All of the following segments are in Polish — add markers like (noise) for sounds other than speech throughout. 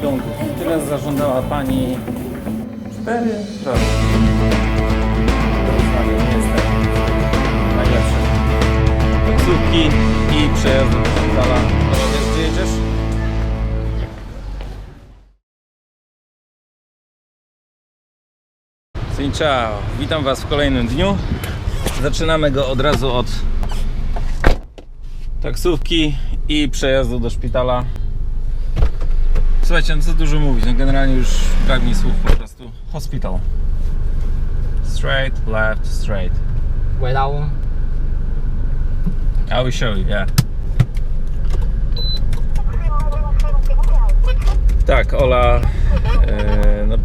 I teraz zażądała pani cztery jestem najlepszy. Taksówki i przejazdy do szpitala. Wiesz gdzie jedziesz? Ciao. Witam Was w kolejnym dniu. Zaczynamy go od razu od taksówki i przejazdu do szpitala. Słuchajcie, no co dużo mówić, no generalnie już brak mi słów po prostu. Hospital. Straight, left, straight. Quay đâu? I will show you, yeah. Tak, Ola, e, no,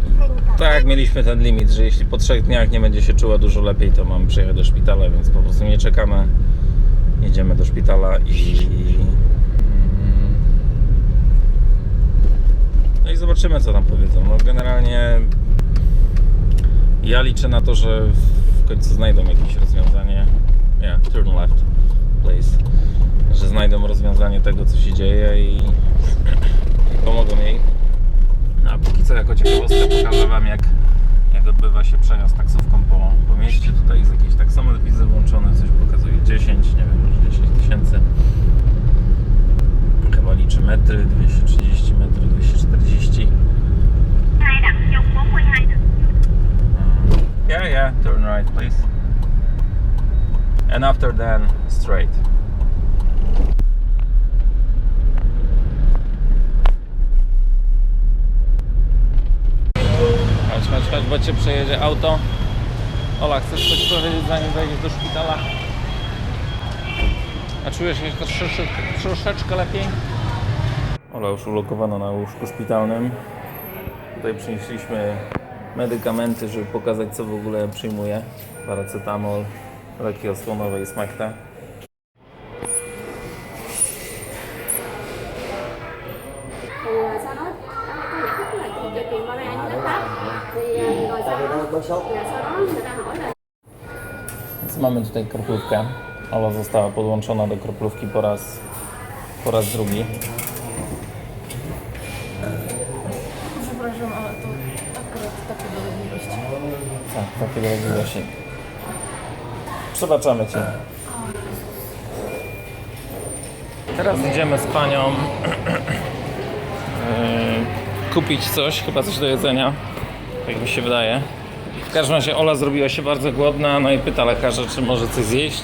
tak mieliśmy ten limit, że jeśli po trzech dniach nie będzie się czuła dużo lepiej, to mamy przyjechać do szpitala, więc po prostu nie czekamy. Jedziemy do szpitala i... mm, No i zobaczymy, co tam powiedzą. No generalnie ja liczę na to, że w końcu znajdą jakieś rozwiązanie. Yeah, turn left, please. Że znajdą rozwiązanie tego, co się dzieje i, i pomogą jej. No, a póki co, jako ciekawostkę, pokażę Wam, jak, jak odbywa się przejazd taksówką po, po mieście. Tutaj jest jakiś taksometr widzę włączony, coś pokazuje 10, nie wiem, może 10 tysięcy. Chyba liczy metry, 230 metrów, 240. hai đặt chung 42 thực Yeah, yeah, turn right, please. And after then, straight. Chodź, chodź, chodź, bo cię przejedzie auto. Ola, chcesz coś powiedzieć zanim wejdziesz do szpitala? A czujesz się troszeczkę, troszeczkę lepiej? Ola już ulokowana na łóżku szpitalnym. Tutaj przynieśliśmy medykamenty, żeby pokazać co w ogóle przyjmuję. Paracetamol, leki osłonowe i smakta. Więc mamy tutaj kroplówkę. Ola została podłączona do kroplówki po raz, po raz drugi. Przepraszam, ale to akurat takie dolegliwości. Tak, takie dolegliwości. Przebaczamy Cię. Teraz idziemy z Panią yy, kupić coś, chyba coś do jedzenia. Tak mi się wydaje. W każdym razie Ola zrobiła się bardzo głodna, no i pyta lekarza, czy może coś zjeść.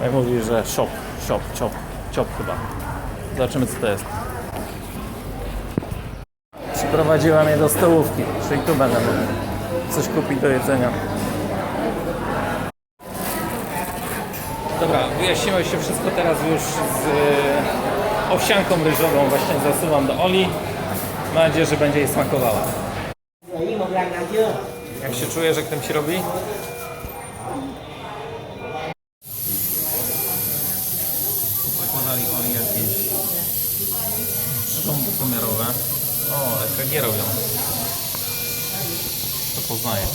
No i mówi, że shop, shop, chop, chop chyba. Zobaczymy co to jest. Przyprowadziła mnie do stołówki, czyli tu będę mógł coś kupić do jedzenia. Dobra, wyjaśniło się wszystko teraz już z e, owsianką ryżową właśnie zasuwam do Oli. Mam nadzieję, że będzie jej smakowała. Jak się czujesz, jak tym się robi? Zakładali Oli jakieś szczątki pomiarowe. O, EKG robią. To poznaję.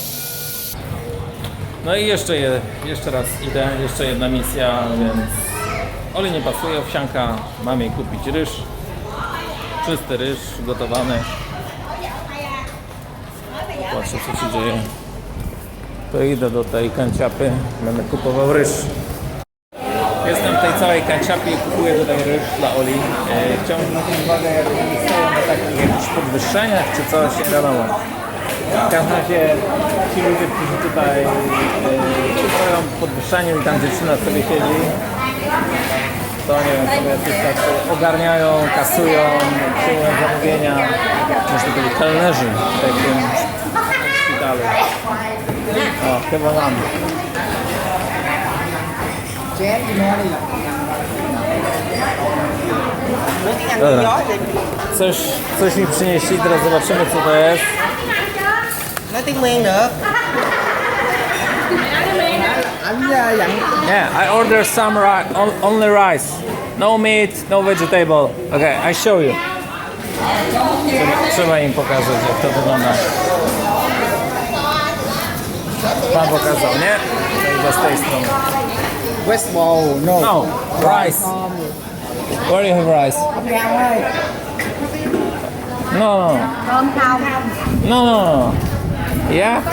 No i jeszcze, je, jeszcze raz idę, jeszcze jedna misja, więc Oli nie pasuje, owsianka, mam jej kupić ryż. Czysty ryż, gotowany. Patrzę co się dzieje. To idę do tej kanciapy, będę kupował ryż. Jestem w tej całej kanciapie i kupuję tutaj ryż dla Oli. E, chciałbym zwrócić uwagę, jak stoją na takich jakichś podwyższeniach czy coś, nie wiadomo. W każdym razie ci ludzie, którzy tutaj e, w podwyższeniu i tam dziewczyna sobie siedzi, to nie wiem, sobie jacyś tacy ogarniają, kasują, przyjmują zamówienia. Może to byli kelnerzy w takim szpitalu. O, chyba mam. Dobra. Coś, coś mi przynieśli, teraz zobaczymy co to jest. Nói tiếng Miên được Anh ờ, dặn Yeah, I order some rice, only rice. No meat, no vegetable. Okay, I show you. Trzeba, trzeba im pokazać jak to wygląda. Pan pokazał, nie? Idę z tej strony. Westball No No, rice. Where do you have rice? Không ăn No. No, no, no. Yeah?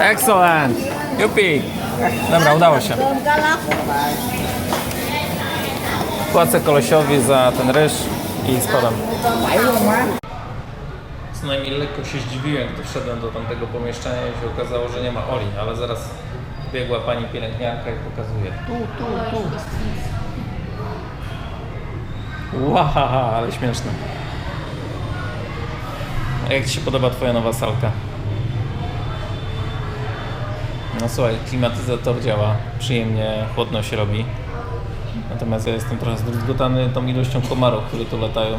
Excellent. Jupi. Dobra, udało się. Płacę kolesiowi za ten ryż i spadam. Co najmniej lekko się zdziwiłem, gdy wszedłem do tamtego pomieszczenia i się okazało, że nie ma Oli, ale zaraz biegła pani pielęgniarka i pokazuje. Tu, tu, tu. Łahaha, ale śmieszne. Jak Ci się podoba Twoja nowa salka? No słuchaj, klimatyzator działa, przyjemnie chłodno się robi. Natomiast ja jestem trochę zdruzgotany tą ilością komarów, które tu latają.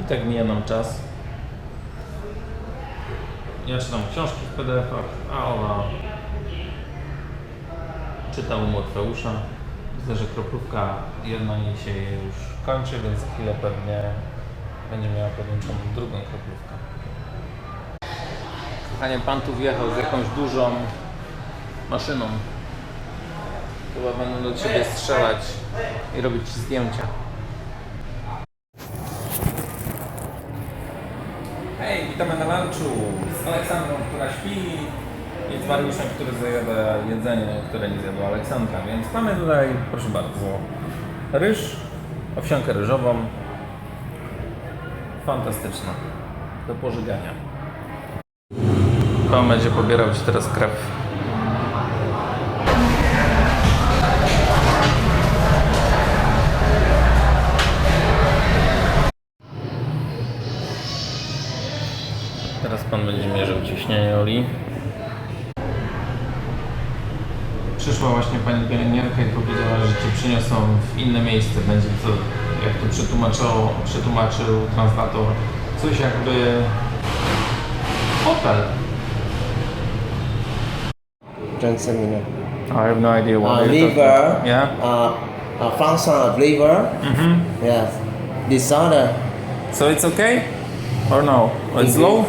I tak mija nam czas. Ja czytam książki w PDF-ach, a ona czyta u Morfeusza. Widzę, że kroplówka jedna jej się już kończy, więc za chwilę pewnie będzie miała podłączoną drugą kroplówkę. Kochanie, pan tu wjechał z jakąś dużą maszyną. Chyba będą do ciebie strzelać i robić ci zdjęcia. Hej, witamy na lunchu z Aleksandrą, która śpi i z Mariuszem, który zajada jedzenie, które nie zjadła Aleksandra. Więc mamy tutaj, proszę bardzo, ryż, owsiankę ryżową. Fantastyczna. Do pożygania. Pan będzie pobierał Ci teraz krew. Przyszła właśnie Pani pielęgniarka i powiedziała, że Cię przyniosą w inne miejsce. Będzie to, jak to przetłumaczył, przetłumaczył translator, coś jakby hotel. Minute. I have no idea what Uh, you're talking liver. about. Yeah. Uh, a function of liver. Mm-hmm. Yes. Disorder. So it's okay? Or no? It's low?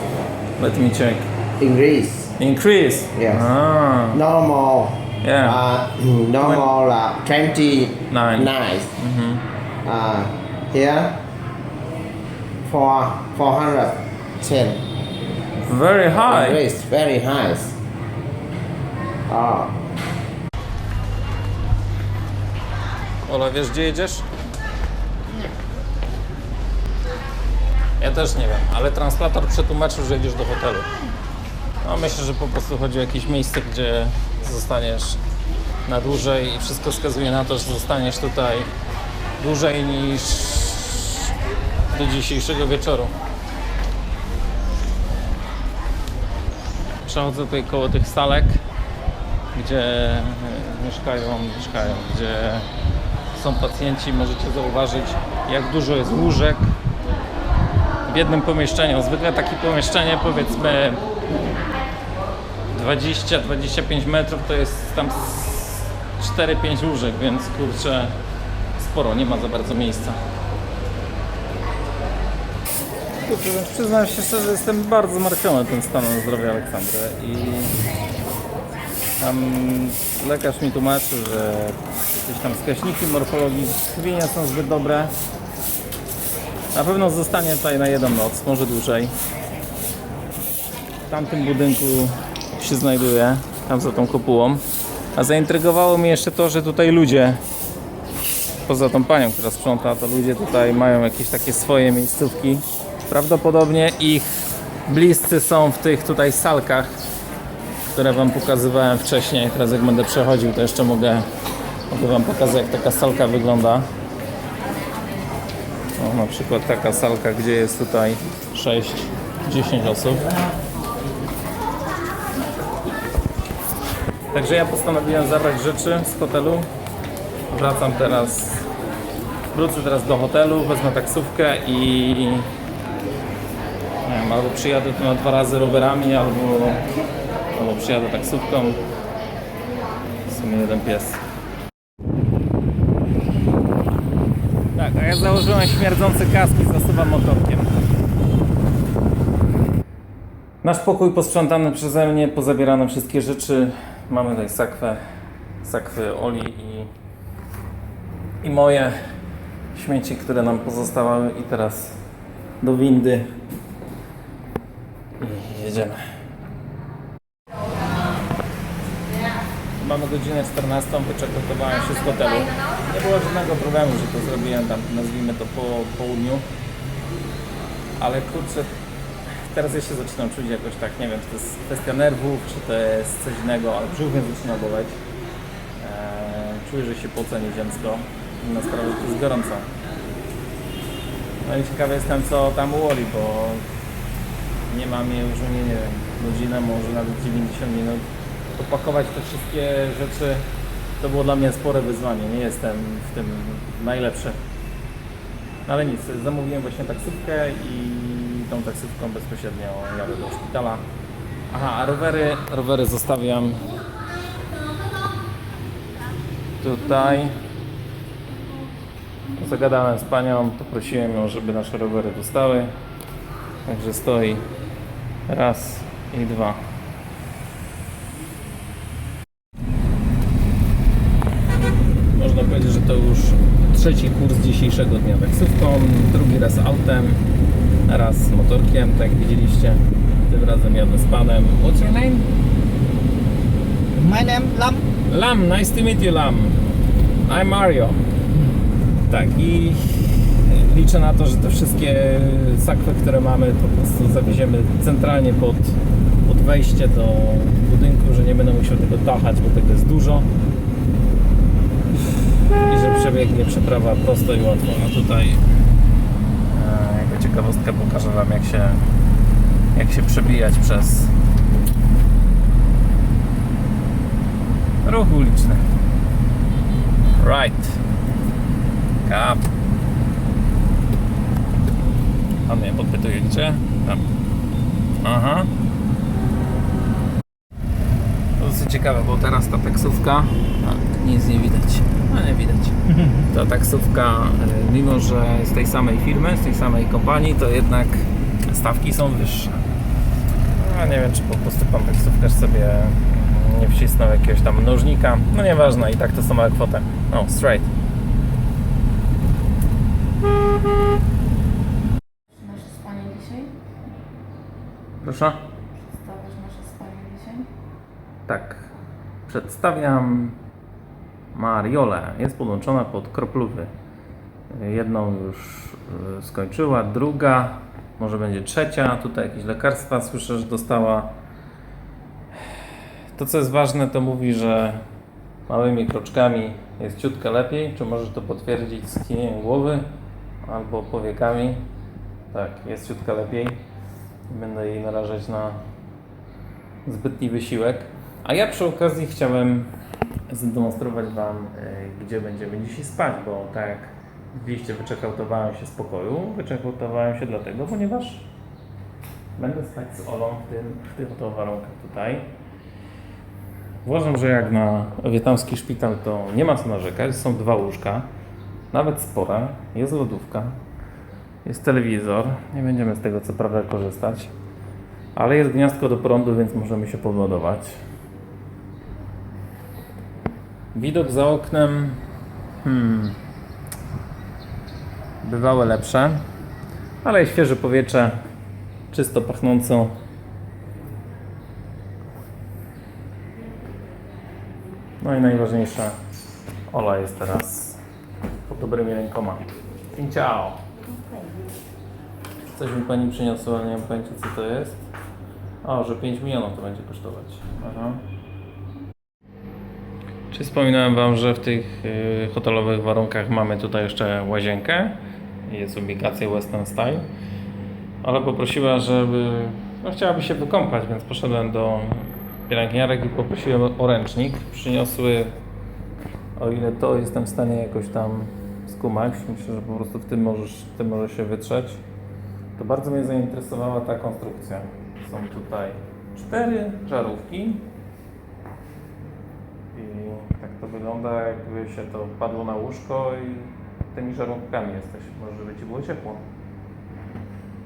Let me check. Increase. Increase? Yes. Ah, Normal. Yeah. Uh, normal là 29. Nine. Mm-hmm. Uh, here. For 410. Very high. Increase. Very high. Oh. Ola, wiesz gdzie jedziesz? Nie. Ja też nie wiem, ale translator przetłumaczył, że jedziesz do hotelu. No myślę, że po prostu chodzi o jakieś miejsce, gdzie zostaniesz na dłużej i wszystko wskazuje na to, że zostaniesz tutaj dłużej niż do dzisiejszego wieczoru. Przechodzę tutaj koło tych salek, gdzie e, mieszkają, mieszkają, gdzie są pacjenci. Możecie zauważyć, jak dużo jest łóżek w jednym pomieszczeniu. Zwykle takie pomieszczenie, powiedzmy 20-25 metrów, to jest tam z 4-5 łóżek, więc kurczę, sporo, nie ma za bardzo miejsca. Kurczę, przyznam się szczerze, jestem bardzo zmartwiony tym stanem zdrowia Aleksandry i tam lekarz mi tłumaczył, że jakieś tam wskaźniki morfologii krwi są zbyt dobre. Na pewno zostanie tutaj na jedną noc, może dłużej. W tamtym budynku się znajduje, tam za tą kopułą. A zaintrygowało mnie jeszcze to, że tutaj ludzie, poza tą panią, która sprząta, to ludzie tutaj mają jakieś takie swoje miejscówki. Prawdopodobnie ich bliscy są w tych tutaj salkach, które Wam pokazywałem wcześniej. Teraz jak będę przechodził, to jeszcze mogę, mogę Wam pokazać, jak taka salka wygląda. O, na przykład taka salka, gdzie jest tutaj 6-10 osób. Także ja postanowiłem zabrać rzeczy z hotelu. Wracam teraz, wrócę teraz do hotelu, wezmę taksówkę i nie wiem, albo przyjadę tu na dwa razy rowerami, albo, albo przyjadę taksówką. W sumie jeden pies. Tak, a ja założyłem śmierdzący kask i zasuwam motorkiem. Nasz pokój posprzątany przeze mnie, pozabierane wszystkie rzeczy. Mamy tutaj sakwę, sakwę Oli i i moje śmieci, które nam pozostawały i teraz do windy i jedziemy. Mamy godzinę 14, wyczekotowałem się z hotelu. Nie było żadnego problemu, że to zrobiłem tam, nazwijmy to po południu. Ale kurczę, teraz się zaczynam czuć jakoś tak, nie wiem, czy to jest kwestia nerwów, czy to jest coś innego, ale brzuch mnie zaczyna boleć. Eee, czuję, że się pocę nieziemsko. Na sprawę, że to jest gorąco. No i ciekawy jestem, co tam u Oli, bo nie mam jej już, nie, nie wiem, godzinę, może nawet 90 minut. Opakować te wszystkie rzeczy to było dla mnie spore wyzwanie. Nie jestem w tym najlepszy. No ale nic, zamówiłem właśnie taksówkę i tą taksówką bezpośrednio jadę do szpitala. Aha, a rowery, rowery zostawiam tutaj. Zagadałem z panią, poprosiłem ją, żeby nasze rowery dostały. Także stoi raz i dwa. Można powiedzieć, że to już trzeci kurs dzisiejszego dnia taksówką, drugi raz autem, raz motorkiem, tak jak widzieliście. Tym razem jadę z panem. What's your name? My name Lam. Lam, nice to meet you Lam. I'm Mario. Tak i liczę na to, że te wszystkie sakwy, które mamy po prostu zawieziemy centralnie pod, pod wejście do budynku, że nie będę musiał tego tachać, bo tego jest dużo. Przebiegnie przeprawa prosto i łatwo. No tutaj e, jako ciekawostkę pokażę Wam jak się, jak się przebijać przez ruch uliczny. Right. Cap. Pan mnie podpytuje gdzie? Tam. Aha. To dosyć ciekawe, bo teraz ta taksówka. A, nic nie widać. A nie widać. (laughs) Ta taksówka, y, mimo że z tej samej firmy, z tej samej kompanii, to jednak stawki są wyższe. A nie wiem, czy po prostu pan taksówkarz sobie nie wcisnął jakiegoś tam mnożnika. No nieważne, i tak to sama kwota. No, straight. Nasze spanie dzisiaj? Proszę? Przedstawiam Mariolę. Jest podłączona pod kroplowy. Jedną już y, skończyła, druga, może będzie trzecia. Tutaj jakieś lekarstwa słyszę, że dostała. To co jest ważne, to mówi, że małymi kroczkami jest ciutkę lepiej. Czy możesz to potwierdzić skinieniem głowy albo powiekami? Tak, jest ciutkę lepiej. Będę jej narażać na zbytni wysiłek. A ja przy okazji chciałem zademonstrować Wam, y, gdzie będziemy dzisiaj spać, bo tak jak widzieliście, wyczekautowałem się z pokoju. Wyczekautowałem się dlatego, ponieważ będę spać z Olą w, tym, w tych oto warunkach tutaj. Uważam, że jak na wietnamski szpital to nie ma co narzekać. Są dwa łóżka, nawet spore. Jest lodówka, jest telewizor. Nie będziemy z tego co prawda korzystać. Ale jest gniazdko do prądu, więc możemy się podładować. Widok za oknem. Hmm. Bywały lepsze. Ale świeże powietrze, czysto pachnąco. No i najważniejsze, Ola jest teraz pod dobrymi rękoma. Xin ciao. Coś mi pani przyniosła, nie mam pojęcia co to jest. O, że 5 milionów to będzie kosztować. Aha. Czy wspominałem Wam, że w tych y, hotelowych warunkach mamy tutaj jeszcze łazienkę? Jest ubikacja Western Style. Ale poprosiła, żeby. No, chciałaby się wykąpać, więc poszedłem do pielęgniarek i poprosiłem o ręcznik. Przyniosły, o ile to jestem w stanie jakoś tam skumać. Myślę, że po prostu w tym możesz, w tym może się wytrzeć. To bardzo mnie zainteresowała ta konstrukcja. Są tutaj cztery żarówki. To wygląda, jakby się to padło na łóżko i tymi żarówkami jesteś. Może żeby ci było ciepło.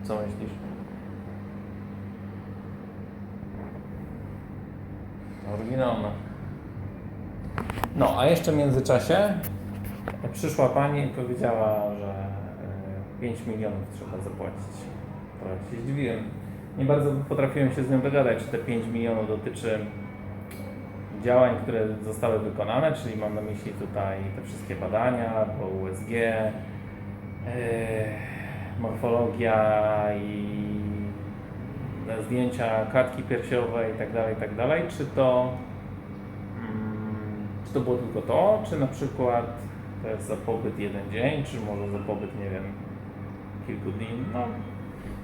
Co myślisz? Oryginalne. No, a jeszcze w międzyczasie Przyszła pani i powiedziała, że e, 5 milionów trzeba zapłacić. Trochę się zdziwiłem. Nie bardzo potrafiłem się z nią dogadać, czy te 5 milionów dotyczy działań, które zostały wykonane, czyli mam na myśli tutaj te wszystkie badania, po USG, yy, morfologia i zdjęcia klatki piersiowej i tak dalej, i tak czy to mm, czy to było tylko to, czy na przykład to jest za pobyt jeden dzień, czy może za pobyt, nie wiem, kilku dni, no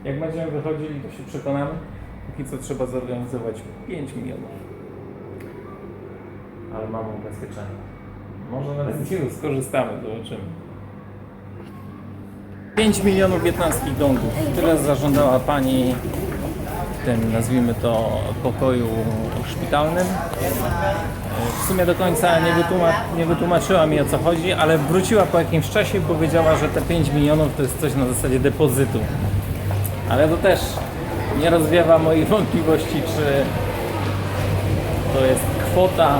jak będziemy wychodzili, to się przekonamy. Póki co trzeba zorganizować 5 milionów ale mamy ubezpieczenie. Może nawet (laughs) z niego skorzystamy, zobaczymy. 5 milionów wietnamskich dongów. Tyle zażądała pani w tym, nazwijmy to, pokoju szpitalnym. W sumie do końca nie, wytłuma- nie wytłumaczyła mi o co chodzi, ale wróciła po jakimś czasie i powiedziała, że te 5 milionów to jest coś na zasadzie depozytu. Ale to też nie rozwiewa moich (laughs) wątpliwości, czy to jest kwota,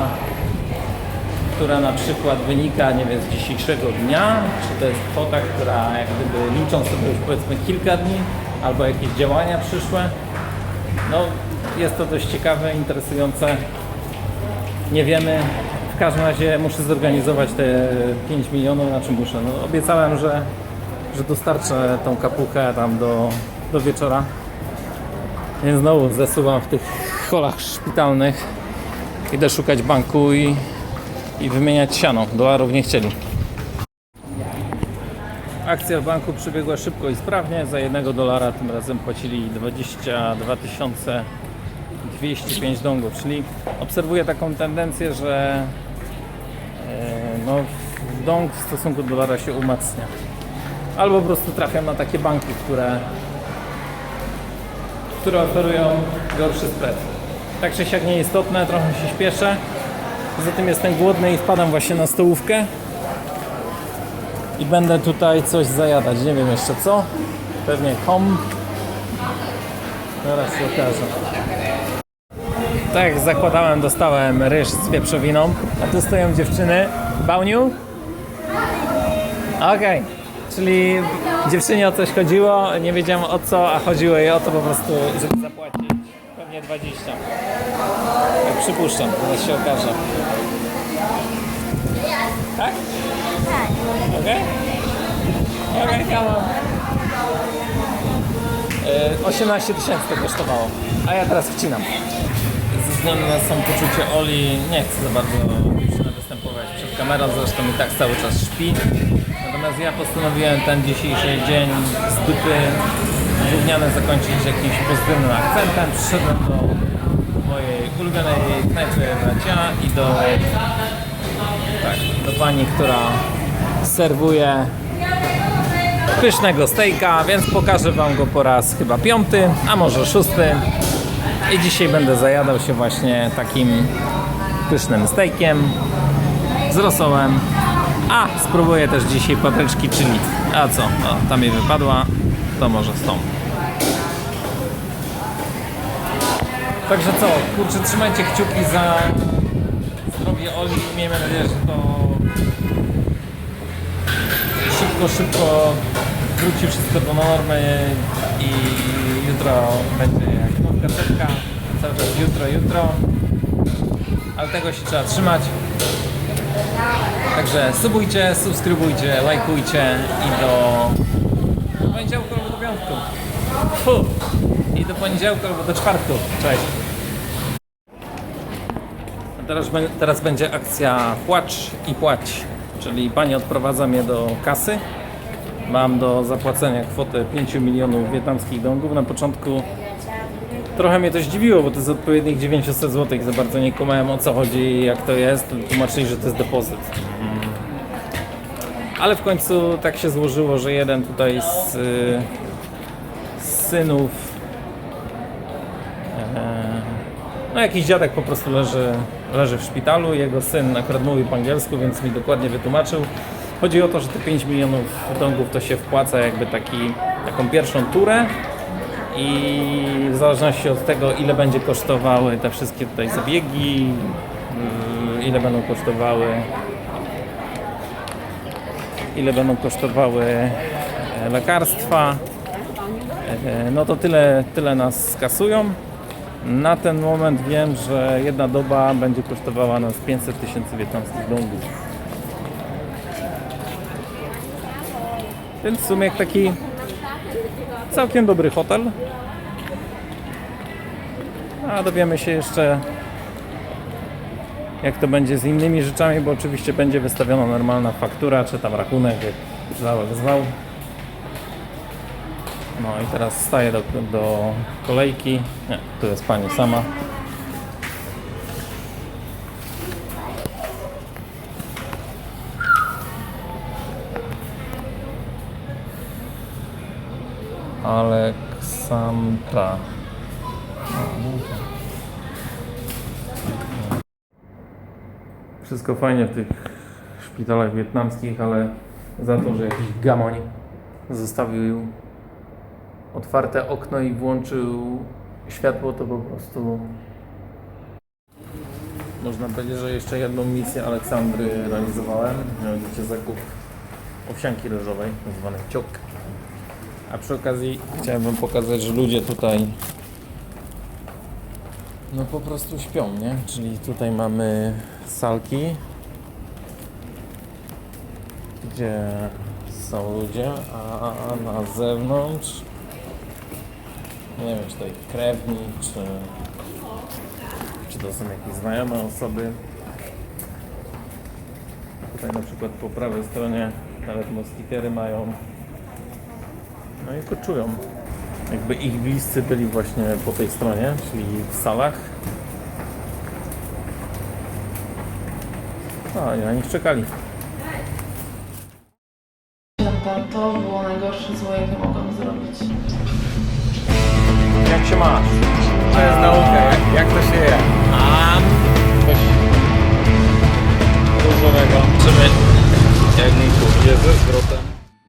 która na przykład wynika, nie wiem, z dzisiejszego dnia, czy to jest kwota, która jak gdyby licząc sobie już powiedzmy kilka dni, albo jakieś działania przyszłe. No, jest to dość ciekawe, interesujące. Nie wiemy. W każdym razie muszę zorganizować te 5 milionów, na czym muszę. No, obiecałem, że, że dostarczę tą kapuchę tam do, do wieczora. Więc znowu zesuwam w tych holach szpitalnych. Idę szukać banku i, i wymieniać siano. Dolarów nie chcieli. Akcja w banku przebiegła szybko i sprawnie. Za jednego dolara tym razem płacili 22 205 dongów, czyli obserwuję taką tendencję, że e, no, dong w stosunku do dolara się umacnia. Albo po prostu trafiam na takie banki, które, które oferują gorszy spread. Tak czy siak nieistotne, trochę się śpieszę. Poza tym jestem głodny i wpadam właśnie na stołówkę. I będę tutaj coś zajadać. Nie wiem jeszcze co. Pewnie hom. Zaraz się okaże. Tak jak zakładałem, dostałem ryż z wieprzowiną. A tu stoją dziewczyny. Bauniu? Okej. Czyli dziewczynie o coś chodziło, nie wiedziałem o co, a chodziło jej o to po prostu, żeby zapłacić pewnie 20. Tak przypuszczam, zaraz się okaże. Tak? Tak. Okej? Okej, come on. E, 18 tysięcy to kosztowało, a ja teraz wcinam. Ze względu na samopoczucie Oli nie chcę za bardzo dziewczyna występować przed kamerą, zresztą i tak cały czas śpi. Natomiast ja postanowiłem ten dzisiejszy dzień z dupy gówniany zakończyć jakimś pozytywnym akcentem. Przyszedłem do mojej ulubionej knajpy bracia i do, tak, do pani, która serwuje pysznego stejka, więc pokażę Wam go po raz chyba piąty, a może szósty. I dzisiaj będę zajadał się właśnie takim pysznym stejkiem z rosołem. A, spróbuję też dzisiaj papryczki chili. A co? O, ta mi wypadła, to może z tą. Także co, kurczę, trzymajcie kciuki za zdrowie Oli. Miejmy nadzieję, że to szybko, szybko wróci wszystko do normy i jutro będzie jak nowka setka. Cały czas jutro, jutro. Ale tego się trzeba trzymać. Także subujcie, subskrybujcie, lajkujcie i do poniedziałku piątku. Fu. I do poniedziałku albo do czwartku. Cześć. Teraz, teraz będzie akcja płacz i płać, czyli pani odprowadza mnie do kasy. Mam do zapłacenia kwotę 5 milionów wietnamskich dongów. Na początku trochę mnie to zdziwiło, bo to jest odpowiednich 900 zł. Za bardzo nie kumałem o co chodzi jak to jest. Tłumaczyli, że to jest depozyt. Ale w końcu tak się złożyło, że jeden tutaj z, y, synów e, no jakiś dziadek po prostu leży, leży w szpitalu, jego syn akurat mówi po angielsku, więc mi dokładnie wytłumaczył. Chodzi o to, że te 5 milionów dongów to się wpłaca jakby taki, taką pierwszą turę i w zależności od tego ile będzie kosztowały te wszystkie tutaj zabiegi, yy, ile będą kosztowały ile będą kosztowały e, lekarstwa. E, No to tyle, tyle nas skasują. Na ten moment wiem, że jedna doba będzie kosztowała nas 500 tysięcy wietnamskich dongów. Więc w sumie taki całkiem dobry hotel. A dowiemy się jeszcze jak to będzie z innymi rzeczami, bo oczywiście będzie wystawiona normalna faktura, czy tam rachunek, jak jak zwał. No i teraz staję do, do kolejki. Nie, tu jest pani sama. Aleksandra. Wszystko fajnie w tych szpitalach wietnamskich, ale za to, że jakiś gamoń zostawił otwarte okno i włączył światło, to po prostu można powiedzieć, że jeszcze jedną misję Aleksandry realizowałem. Mianowicie zakup owsianki ryżowej, nazywanej ciok. A przy okazji chciałem wam pokazać, że ludzie tutaj no po prostu śpią, nie? Czyli tutaj mamy salki, gdzie są ludzie, a na zewnątrz nie wiem, czy to ich krewni, czy, czy to są jakieś znajome osoby. Tutaj na przykład po prawej stronie nawet moskitiery mają. No i koczują. Jakby ich bliscy byli właśnie po tej stronie, czyli w salach. A, i na nich czekali. To, było najgorsze zło, jakie